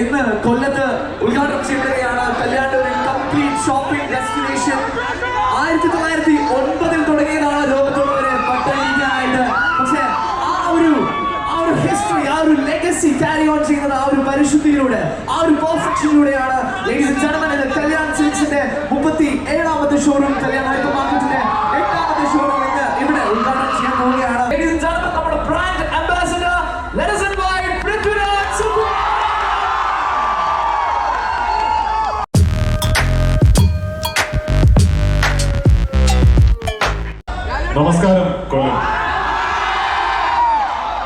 ഇന്ന് കൊല്ലത്ത് ഉദ്ഘാടനം ചെയ്യുകയാണ് കല്യാണ്ടൂരിൽ കംപ്ലീറ്റ് ഷോപ്പിംഗ് ഡെസ്റ്റിനേഷൻ ആയിരത്തി തൊള്ളായിരത്തി ഒൻപതിൽ തുടങ്ങിയതാണ് ലോകത്തുള്ളവരെ പട്ടിണിക്കാനായിട്ട് പക്ഷേ ആ ഒരു ആ ഒരു ഹിസ്റ്ററി ആ ഒരു ലെഗസി ക്യാരി ഓൺ ചെയ്യുന്നത് ആ ഒരു പരിശുദ്ധിയിലൂടെ ആ ഒരു പെർഫെക്ഷനിലൂടെയാണ് ലേഡീസ് ആൻഡ് ജെന്റൽമെൻ കല്യാൺ സിൽക്സിന്റെ മുപ്പത്തി ഏഴാമത്തെ ഷോറൂം കല്യാൺ ഹൈപ്പർ നമസ്കാരം കൊല്ലം.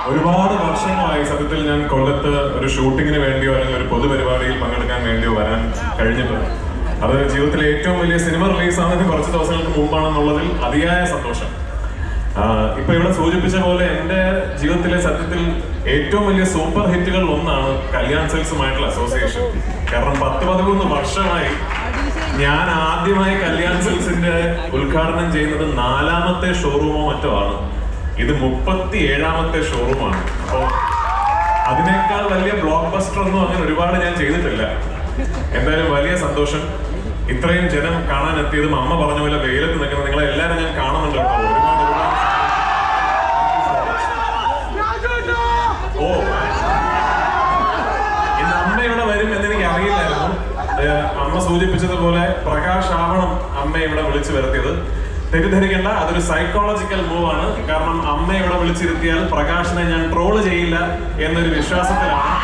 ഒരുപാട് വർഷങ്ങളായി സത്യത്തിൽ ഞാൻ കൊല്ലത്ത് ഒരു ഷൂട്ടിങ്ങിന് വേണ്ടിയോ അല്ലെങ്കിൽ ഒരു പൊതുപരിപാടിയിൽ പങ്കെടുക്കാൻ വേണ്ടിയോ വരാൻ കഴിഞ്ഞിട്ടുണ്ട്. അത് ജീവിതത്തിലെ ഏറ്റവും വലിയ സിനിമ റിലീസ് റിലീസാകുന്നത് കുറച്ച് ദിവസങ്ങൾക്ക് മുമ്പാണെന്നുള്ളതിൽ അതിയായ സന്തോഷം. ഇപ്പൊ ഇവിടെ സൂചിപ്പിച്ച പോലെ എന്റെ ജീവിതത്തിലെ സത്യത്തിൽ ഏറ്റവും വലിയ സൂപ്പർ ഹിറ്റുകൾ ഒന്നാണ് കല്യാൺ സെൽസുമായിട്ടുള്ള അസോസിയേഷൻ. കാരണം പത്ത് പതിമൂന്ന് വർഷമായി ഞാൻ ആദ്യമായി കല്യാൺ സിൽസിന്റെ ഉദ്ഘാടനം ചെയ്യുന്നത് നാലാമത്തെ ഷോറൂമോ മറ്റോ ആണ്. ഇത് മുപ്പത്തി ഏഴാമത്തെ ഷോറൂമാണ് അപ്പോ അതിനേക്കാൾ വലിയ ബ്ലോക്ക് ബസ്റ്റർ ഒന്നും അങ്ങനെ ഒരുപാട് ഞാൻ ചെയ്തിട്ടില്ല. എന്തായാലും വലിയ സന്തോഷം. ഇത്രയും ജനം കാണാൻ എത്തിയതും അമ്മ പറഞ്ഞ പോലെ വെയിലത്ത് നിൽക്കുന്ന നിങ്ങളെ എല്ലാവരും ഞാൻ കാണുന്നുണ്ട് കേട്ടോ ഒരുപാട് ഒരുപാട് ഓ ഇന്ന് അമ്മ ഇവിടെ വരും എന്ന് എനിക്ക് അറിയില്ലായിരുന്നു ഏഹ് അമ്മ സൂചിപ്പിച്ചതുപോലെ പ്രകാശ് ആവണം അമ്മ ഇവിടെ വിളിച്ചു വരുത്തിയത്. തെറ്റിദ്ധരിക്കേണ്ട അതൊരു സൈക്കോളജിക്കൽ മൂവാണ് കാരണം അമ്മ ഇവിടെ വിളിച്ചിരുത്തിയാൽ പ്രകാശിനെ ഞാൻ ട്രോൾ ചെയ്യില്ല എന്നൊരു വിശ്വാസത്തിലാണ്.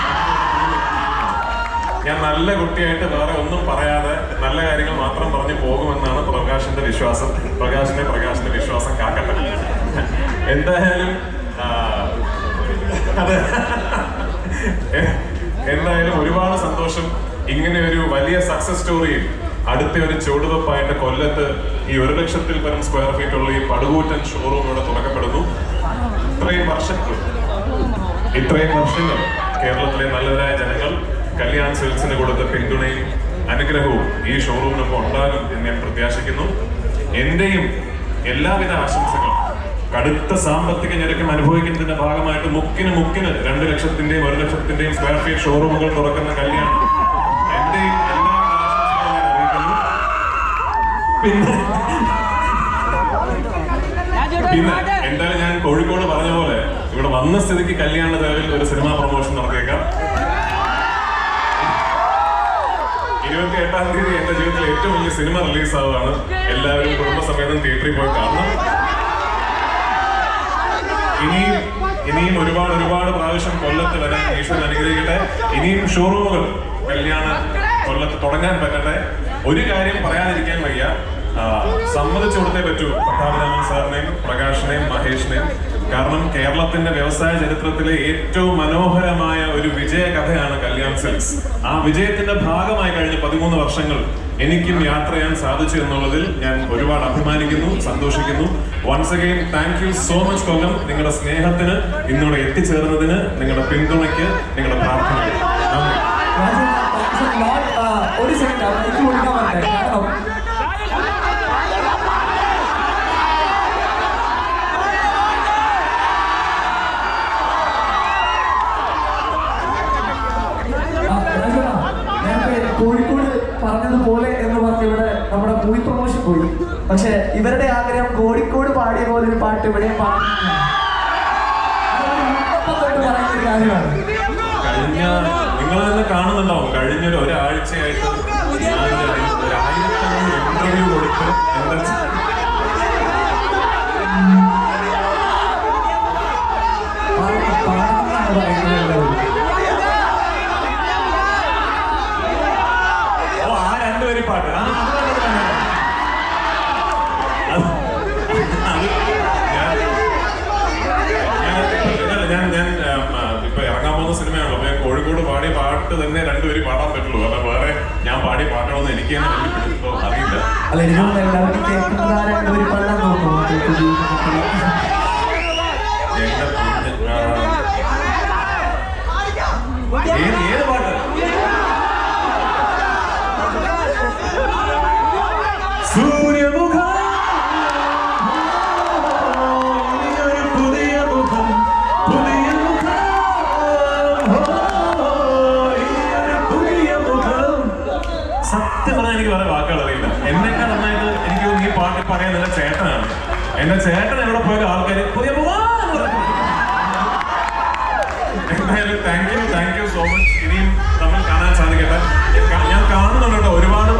ഞാൻ നല്ല കുട്ടിയായിട്ട് വേറെ ഒന്നും പറയാതെ നല്ല കാര്യങ്ങൾ മാത്രം പറഞ്ഞു പോകുമെന്നാണ് പ്രകാശിന്റെ വിശ്വാസം. പ്രകാശിന്റെ പ്രകാശിന്റെ വിശ്വാസം കാക്കട്ടെ. എന്തായാലും അതെ. എന്തായാലും ഒരുപാട് സന്തോഷം. ഇങ്ങനെ ഒരു വലിയ സക്സസ് സ്റ്റോറിയിൽ അടുത്ത ഒരു ചുവടുവെപ്പായിട്ട് കൊല്ലത്ത് ഈ ഒരു ലക്ഷത്തിൽ പരം സ്ക്വയർ ഫീറ്റ് ഉള്ള ഈ പടുകൂറ്റൻ ഷോറൂം ഇവിടെ തുറക്കപ്പെടുന്നു. ഇത്രയും വർഷങ്ങൾ ഇത്രയും വർഷങ്ങൾ കേരളത്തിലെ നല്ലവരായ ജനങ്ങൾ കല്യാൺ സെൽസിന് കൊടുത്ത പിന്തുണയും അനുഗ്രഹവും ഈ ഷോറൂമിനൊപ്പം ഉണ്ടാകും എന്ന് ഞാൻ പ്രത്യാശിക്കുന്നു. എന്റെയും എല്ലാവിധ ആശംസകളും കടുത്ത സാമ്പത്തിക ഞെരുക്കം അനുഭവിക്കുന്നതിന്റെ ഭാഗമായിട്ട് മുക്കിന് മുക്കിന് രണ്ട് ലക്ഷത്തിന്റെയും ഒരു ലക്ഷത്തിന്റെയും സ്ക്വയർ ഫീറ്റ് ഷോറൂമുകൾ തുറക്കുന്ന കല്യാണം എന്റെയും എല്ലാവിധ ആശംസകളും ഞാൻ അറിയിക്കുന്നു പിന്നെ പിന്നെ എന്തായാലും ഞാൻ കോഴിക്കോട് പറഞ്ഞ പോലെ ഇവിടെ വന്ന സ്ഥിതിക്ക് കല്യാണ ചെലവിൽ ഒരു സിനിമാ പ്രൊമോഷൻ നടത്തിയേക്കാം. ഇരുപത്തി എട്ടാം തീയതി എന്റെ ജീവിതത്തിൽ ഏറ്റവും വലിയ സിനിമ റിലീസ് ആവുകയാണ് എല്ലാവരും കുടുംബസമേതം തിയേറ്ററിൽ പോയി കാണണം. ഇനിയും ഇനിയും ഒരുപാട് ഒരുപാട് പ്രാവശ്യം കൊല്ലത്ത് വരാൻ ഈശ്വരൻ അനുഗ്രഹിക്കട്ടെ. ഇനിയും ഷോറൂമുകൾ കല്യാണ കൊല്ലത്ത് തുടങ്ങാൻ പറ്റട്ടെ. ഒരു കാര്യം പറയാതിരിക്കാൻ വയ്യ. സമ്മതിച്ചു കൊടുത്തേ പറ്റൂ. പട്ടാഭിരാമൻ സാറിനെയും പ്രകാശിനെയും മഹേഷിനെയും. കാരണം കേരളത്തിന്റെ വ്യവസായ ചരിത്രത്തിലെ ഏറ്റവും മനോഹരമായ ഒരു വിജയ കഥയാണ് കല്യാൺ സിൽക്സ്. ആ വിജയത്തിന്റെ ഭാഗമായി കഴിഞ്ഞ പതിമൂന്ന് വർഷങ്ങൾ എനിക്കും യാത്ര ചെയ്യാൻ സാധിച്ചു എന്നുള്ളതിൽ ഞാൻ ഒരുപാട് അഭിമാനിക്കുന്നു സന്തോഷിക്കുന്നു. Once again thank you so much Kollam. നിങ്ങളുടെ സ്നേഹത്തിന് ഇന്നിവിടെ എത്തിച്ചേർന്നതിന് നിങ്ങളുടെ പിന്തുണയ്ക്ക് നിങ്ങളുടെ പ്രാർത്ഥനയ്ക്ക്. നന്ദി. ലോട്ട്. ആ, ഒരു സെക്കൻഡ് എനിക്ക് കൊടുക്കാൻ നേരത്തെ കോഴിക്കോട് പറഞ്ഞതുപോലെ എന്ന് പറഞ്ഞ് ഇവിടെ നമ്മുടെ മൂവി പ്രൊമോഷൻ പോയി പക്ഷെ ഇവരുടെ ആഗ്രഹം കോഴിക്കോട് പാടിയ പോലെ ഒരു പാട്ട് ഇവിടെ പാടുന്നു പറയുന്ന ഒരു കാര്യമാണ് കഴിഞ്ഞ നിങ്ങൾ തന്നെ കാണുന്നുണ്ടാവും. കഴിഞ്ഞൊരു ഒരാഴ്ചയായിട്ട് ഒരു ആയിരത്തോളം ഇന്റർവ്യൂ കൊടുത്ത് എന്താ പാട്ട് തന്നെ രണ്ടുപേരും പാടാൻ പറ്റുള്ളൂ. കാരണം വേറെ ഞാൻ പാടിയ പാട്ടണമെന്ന് എനിക്ക് തന്നെ അറിയില്ല. അല്ല എനിക്ക് എല്ലാവരും ഏത് പാട്ട് പറയാൻ നല്ല ചേട്ടനാണ്. എന്റെ ചേട്ടൻ എവിടെ പോയ ആൾക്കാര് പുതിയ എന്തായാലും thank you thank you so much ഇനിയും നമ്മൾ കാണാൻ സാധിക്കട്ടെ. ഞാൻ കാണുന്നുണ്ട് ഒരുപാട്